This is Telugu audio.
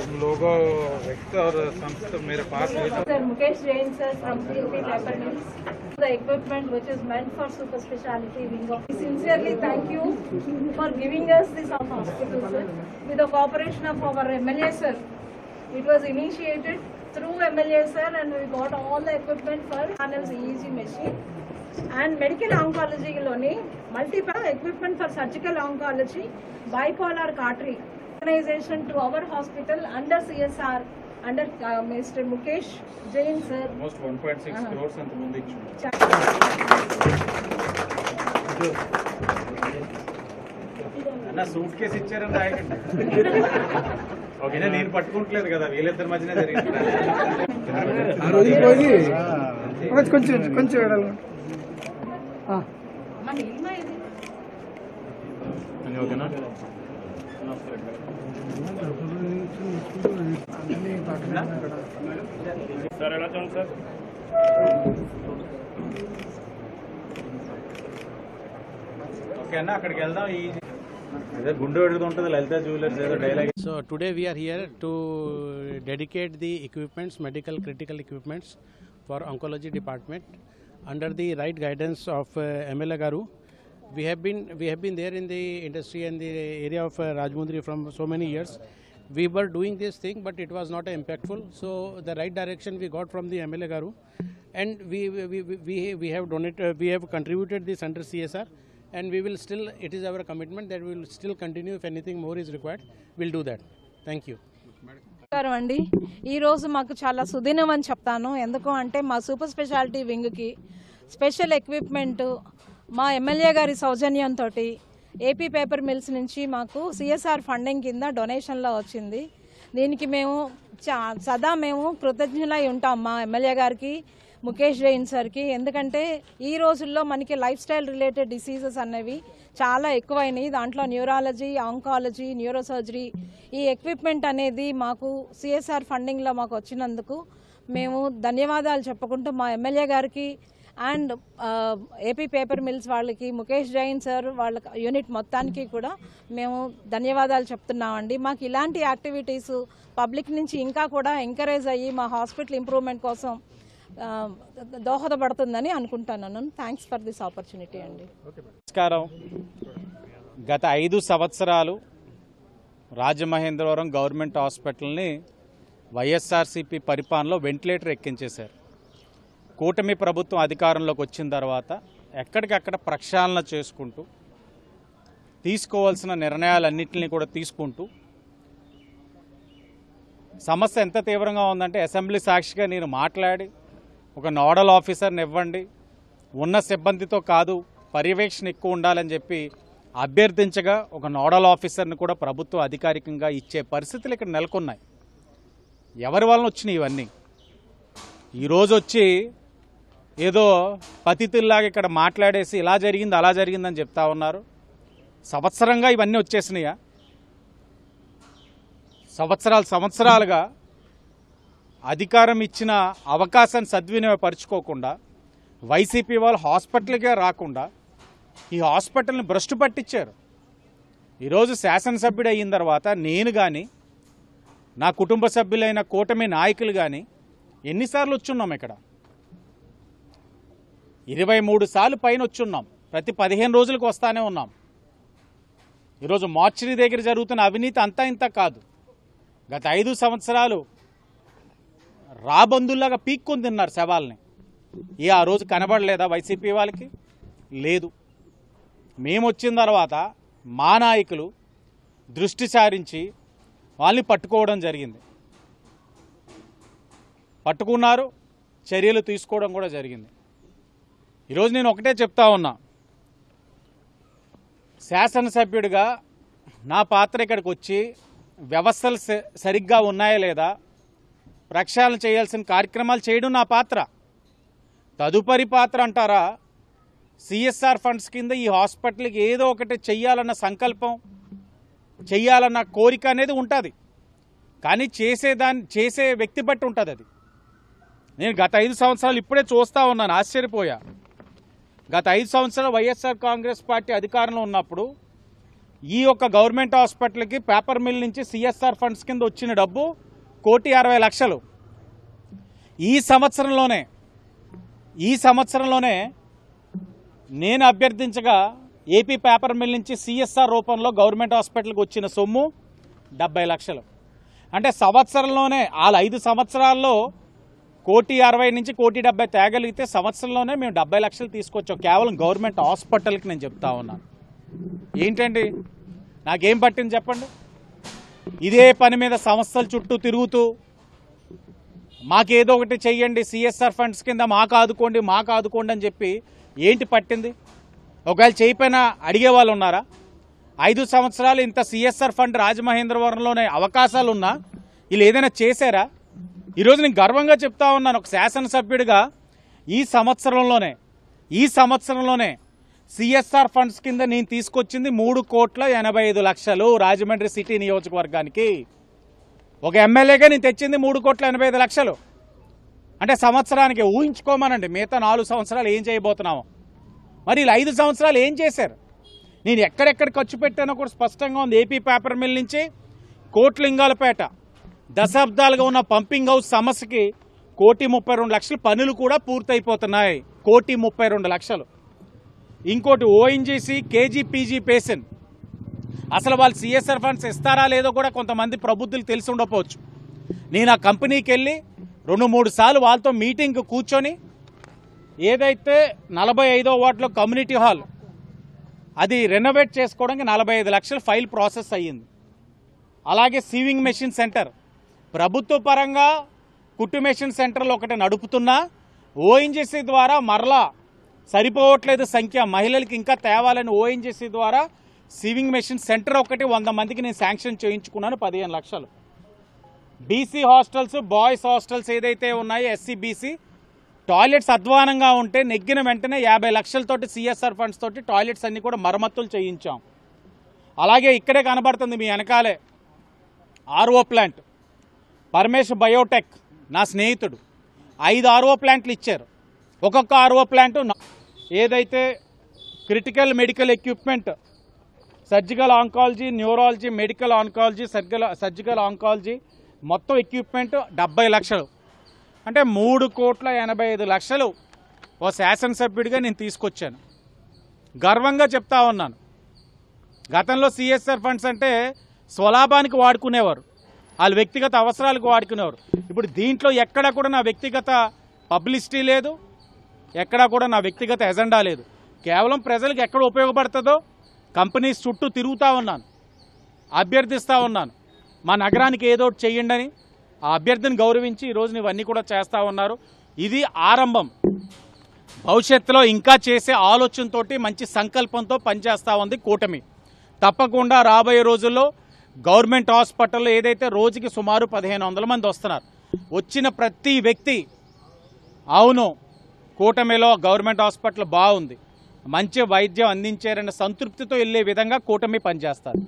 तुम लोगों व्यक्ति और संस्था मेरे पास है Sir Mukesh Jain sir from CUP Paper Mills. The equipment which is meant for super specialty wing of. We Sincerely thank you for giving us this hospital sir with the cooperation of our MLA sir. It was initiated through MLA sir and we got all the equipment for panels EEG machine. And medical ఆంకాలజీలోని multiple equipment for surgical oncology bipolar cautery organisation to our hospital under CSR under mister Mukesh Jain sir కొంచెం కొంచెం ఓకేనా సార్ ఎలా చూడండి సార్ అక్కడికి వెళ్దాం ఈ So today we are here to dedicate the equipments, medical critical equipments for oncology department under the right guidance of uh, MLA Garu. We have been we have been there in the industry and the area of uh, Rajmundri from so many years. We were doing this thing, but it was not impactful. So the right direction we got from the MLA Garu, and we we, we, we, we have donated uh, we have contributed this under CSR and we will still it is our commitment that we will still continue if anything more is required we'll do that thank you నమస్కారం అండి. ఈరోజు మాకు చాలా సుదినం అని చెప్తాను. ఎందుకు అంటే మా సూపర్ స్పెషాలిటీ వింగ్కి స్పెషల్ ఎక్విప్మెంటు మా ఎమ్మెల్యే గారి సౌజన్యంతో ఏపీ పేపర్ మిల్స్ నుంచి మాకు సిఎస్ఆర్ ఫండింగ్ కింద డొనేషన్లో వచ్చింది. దీనికి మేము చా- సదా మేము కృతజ్ఞులై ఉంటాం మా ఎమ్మెల్యే గారికి. ముఖేష్ జైన్ సార్కి. ఎందుకంటే ఈ రోజుల్లో మనకి లైఫ్ స్టైల్ రిలేటెడ్ డిసీజెస్ అనేవి చాలా ఎక్కువైనాయి. దాంట్లో న్యూరాలజీ ఆంకాలజీ న్యూరోసర్జరీ ఈ ఎక్విప్మెంట్ అనేది మాకు సిఎస్ఆర్ ఫండింగ్లో మాకు వచ్చినందుకు మేము ధన్యవాదాలు చెప్పుకుంటూ మా ఎమ్మెల్యే గారికి అండ్ ఏపీ పేపర్ మిల్స్ వాళ్ళకి ముఖేష్ జైన్ సార్ వాళ్ళ యూనిట్ మొత్తానికి కూడా మేము ధన్యవాదాలు చెప్తున్నామండి. మాకు ఇలాంటి యాక్టివిటీస్ పబ్లిక్ నుంచి ఇంకా కూడా ఎంకరేజ్ అయ్యి మా హాస్పిటల్ ఇంప్రూవ్మెంట్ కోసం దోహదపడుతుందని అనుకుంటున్నాను థ్యాంక్స్ ఫర్ దిస్ ఆపర్చునిటీ అండి. నమస్కారం. గత ఐదు సంవత్సరాలు రాజమహేంద్రవరం గవర్నమెంట్ హాస్పిటల్ని వైఎస్ఆర్సీపీ పరిపాలనలో వెంటిలేటర్ ఎక్కించేశారు. కూటమి ప్రభుత్వం అధికారంలోకి వచ్చిన తర్వాత ఎక్కడికక్కడ ప్రక్షాళన చేసుకుంటూ తీసుకోవాల్సిన నిర్ణయాలన్నింటినీ కూడా తీసుకుంటూ సమస్య ఎంత తీవ్రంగా ఉందంటే అసెంబ్లీ సాక్షిగా నేను మాట్లాడి ఒక నోడల్ ఆఫీసర్ని ఇవ్వండి. ఉన్న సిబ్బందితో కాదు పర్యవేక్షణ ఎక్కువ ఉండాలని చెప్పి అభ్యర్థించగా ఒక నోడల్ ఆఫీసర్ని కూడా ప్రభుత్వం అధికారికంగా ఇచ్చే పరిస్థితులు ఇక్కడ నెలకొన్నాయి. ఎవరి వలన వచ్చినాయి ఇవన్నీ? ఈరోజు వచ్చి ఏదో పతితుల్లాగా ఇక్కడ మాట్లాడేసి ఇలా జరిగింది అలా జరిగిందని చెప్తా ఉన్నారు. సంవత్సరంగా ఇవన్నీ వచ్చేసినాయా? సంవత్సరాలు సంవత్సరాలుగా అధికారం ఇచ్చిన అవకాశాన్ని సద్వినియోగపరుచుకోకుండా వైసీపీ వాళ్ళు హాస్పిటల్కే రాకుండా ఈ హాస్పిటల్ని భ్రష్టు పట్టించారు. ఈరోజు శాసనసభ్యుడు అయిన తర్వాత నేను కానీ నా కుటుంబ సభ్యులైన కూటమి నాయకులు కానీ ఎన్నిసార్లు వచ్చున్నాం ఇక్కడ? ఇరవై మూడు సార్లు పైన వచ్చున్నాం. ప్రతి పదిహేను రోజులకు వస్తానే ఉన్నాం. ఈరోజు మార్చిరి దగ్గర జరుగుతున్న అవినీతి అంతా ఇంత కాదు. గత ఐదు సంవత్సరాలు రాబందుల్లాగా పీక్కొని తిన్నారు శవాల్ని. ఏ ఆ రోజు కనబడలేదా వైసీపీ వాళ్ళకి? లేదు. మేము వచ్చిన తర్వాత మా నాయకులు దృష్టి సారించి వాళ్ళని పట్టుకోవడం జరిగింది. పట్టుకున్నారు చర్యలు తీసుకోవడం కూడా జరిగింది. ఈరోజు నేను ఒకటే చెప్తా ఉన్నా. శాసనసభ్యుడిగా నా పాత్ర ఇక్కడికి వచ్చి వ్యవస్థలు స- సరిగ్గా ఉన్నాయా లేదా? ప్రక్షాళన చేయాల్సిన కార్యక్రమాలు చేయడం నా పాత్ర. తదుపరి పాత్ర అంటారా? సిఎస్ఆర్ ఫండ్స్ కింద ఈ హాస్పిటల్కి ఏదో ఒకటి చెయ్యాలన్న సంకల్పం చెయ్యాలన్న కోరిక అనేది ఉంటుంది. కానీ చేసేదాన్ని చేసే వ్యక్తి బట్టి ఉంటుంది అది. నేను గత ఐదు సంవత్సరాలు ఇప్పుడే చూస్తూ ఉన్నాను ఆశ్చర్యపోయా. గత ఐదు సంవత్సరాలు వైఎస్ఆర్ కాంగ్రెస్ పార్టీ అధికారంలో ఉన్నప్పుడు ఈ యొక్క గవర్నమెంట్ హాస్పిటల్కి పేపర్ మిల్ నుంచి సిఎస్ఆర్ ఫండ్స్ కింద వచ్చిన డబ్బు కోటి అరవై లక్షలు. ఈ సంవత్సరంలోనే ఈ సంవత్సరంలోనే నేను అభ్యర్థించగా ఏపీ పేపర్ మిల్ నుంచి సిఎస్ఆర్ రూపంలో గవర్నమెంట్ హాస్పిటల్కి వచ్చిన సొమ్ము డెబ్బై లక్షలు. అంటే సంవత్సరంలోనే వాళ్ళ ఐదు సంవత్సరాల్లో కోటి అరవై నుంచి కోటి డెబ్బై తేగలిగితే సంవత్సరంలోనే మేము డెబ్బై లక్షలు తీసుకొచ్చాం. కేవలం గవర్నమెంట్ హాస్పిటల్కి నేను చెప్తా ఉన్నాను. ఏంటండి? నాకేం పట్టింది చెప్పండి? ఇదే పని మీద సంస్థల చుట్టూ తిరుగుతూ మాకేదో ఒకటి చెయ్యండి సిఎస్ఆర్ ఫండ్స్ కింద మాకు ఆదుకోండి మాకు ఆదుకోండి అని చెప్పి ఏంటి పట్టింది? ఒకవేళ చేయకపోయినా అడిగే వాళ్ళు ఉన్నారా? ఐదు సంవత్సరాలు ఇంత సిఎస్ఆర్ ఫండ్ రాజమహేంద్రవరంలోనే అవకాశాలు ఉన్నా వీళ్ళు ఏదైనా చేశారా? ఈరోజు నేను గర్వంగా చెప్తా ఉన్నాను ఒక శాసనసభ్యుడిగా ఈ సంవత్సరంలోనే ఈ సంవత్సరంలోనే సిఎస్ఆర్ ఫండ్స్ కింద నేను తీసుకొచ్చింది మూడు కోట్ల ఎనభై ఐదు లక్షలు రాజమండ్రి సిటీ నియోజకవర్గానికి. ఒక ఎమ్మెల్యేగా నేను తెచ్చింది మూడు కోట్ల ఎనభై ఐదు లక్షలు. అంటే సంవత్సరానికి ఊహించుకోమనండి మిగతా నాలుగు సంవత్సరాలు ఏం చేయబోతున్నాము. మరి ఇలా ఐదు సంవత్సరాలు ఏం చేశారు? నేను ఎక్కడెక్కడ ఖర్చు పెట్టానో కూడా స్పష్టంగా ఉంది. ఏపీ పేపర్ మిల్ నుంచి కోట్లింగాలపేట దశాబ్దాలుగా ఉన్న పంపింగ్ హౌస్ సమస్యకి కోటి ముప్పై రెండు లక్షలు పనులు కూడా పూర్తయిపోతున్నాయి. కోటి ముప్పై రెండు లక్షలు. ఇంకోటి ఓఎన్జీసీ కేజీపీజీ పేసిన్ అసలు వాళ్ళు సిఎస్ఆర్ ఫండ్స్ ఇస్తారా లేదో కూడా కొంతమంది ప్రభుత్వాలు తెలిసి ఉండకపోవచ్చు. నేను ఆ కంపెనీకి వెళ్ళి రెండు మూడు సార్లు వాళ్ళతో మీటింగ్ కూర్చొని ఏదైతే నలభై ఐదో వార్డులో కమ్యూనిటీ హాల్ అది రెనోవేట్ చేసుకోవడానికి నలభై ఐదు లక్షలు ఫైల్ ప్రాసెస్ అయ్యింది. అలాగే సీవింగ్ మెషిన్ సెంటర్. ప్రభుత్వ పరంగా కుట్టు మెషిన్ సెంటర్లు ఒకటి నడుపుతున్నా ఓఎన్జీసీ ద్వారా మరలా సరిపోవట్లేదు సంఖ్య. మహిళలకి ఇంకా తేవాలని ఓఎన్జీసీ ద్వారా సివింగ్ మెషిన్ సెంటర్ ఒకటి వంద మందికి నేను శాంక్షన్ చేయించుకున్నాను పదిహేను లక్షలు. బీసీ హాస్టల్స్ బాయ్స్ హాస్టల్స్ ఏదైతే ఉన్నాయో ఎస్సీ బీసీ టాయిలెట్స్ అధ్వానంగా ఉంటే నెగ్గిన వెంటనే యాభై లక్షలతోటి సిఎస్ఆర్ ఫండ్స్ తోటి టాయిలెట్స్ అన్ని కూడా మరమ్మతులు చేయించాం. అలాగే ఇక్కడే కనబడుతుంది మీ వెనకాలే. ఆర్ఓ ప్లాంట్ పరమేశ్ బయోటెక్ నా స్నేహితుడు. ఐదు ఆర్ఓ ప్లాంట్లు ఇచ్చారు. ఒక్కొక్క ఆర్ఓ ప్లాంట్ ఏదైతే critical medical equipment surgical oncology neurology medical oncology surgical surgical oncology మొత్తం ఎక్విప్మెంట్ డెబ్బై లక్షలు. అంటే మూడు కోట్ల ఎనభై ఐదు లక్షలు ఓ శాసనసభ్యుడిగా నేను తీసుకొచ్చాను. గర్వంగా చెప్తా ఉన్నాను. గతంలో సిఎస్ఆర్ ఫండ్స్ అంటే స్వలాభానికి వాడుకునేవారు. వాళ్ళ వ్యక్తిగత అవసరాలకు వాడుకునేవారు. ఇప్పుడు దీంట్లో ఎక్కడ కూడా నా వ్యక్తిగత పబ్లిసిటీ లేదు. ఎక్కడా కూడా నా వ్యక్తిగత ఎజెండా లేదు. కేవలం ప్రజలకు ఎక్కడ ఉపయోగపడుతుందో కంపెనీస్ చుట్టూ తిరుగుతూ ఉన్నాను. అభ్యర్థిస్తూ ఉన్నాను. మా నగరానికి ఏదో ఒకటి చెయ్యండి అని ఆ అభ్యర్థిని గౌరవించి ఈరోజు ఇవన్నీ కూడా చేస్తూ ఉన్నారు. ఇది ఆరంభం. భవిష్యత్తులో ఇంకా చేసే ఆలోచనతోటి మంచి సంకల్పంతో పనిచేస్తూ ఉంది కూటమి. తప్పకుండా రాబోయే రోజుల్లో గవర్నమెంట్ హాస్పిటల్లో ఏదైతే రోజుకి సుమారు పదిహేను వందల మంది వస్తున్నారు. వచ్చిన ప్రతి వ్యక్తి అవును కూటమిలో గవర్నమెంట్ హాస్పిటల్ బాగుంది. మంచి వైద్యం అందించారన్న సంతృప్తితో వెళ్ళే విధంగా కూటమి పనిచేస్తారు.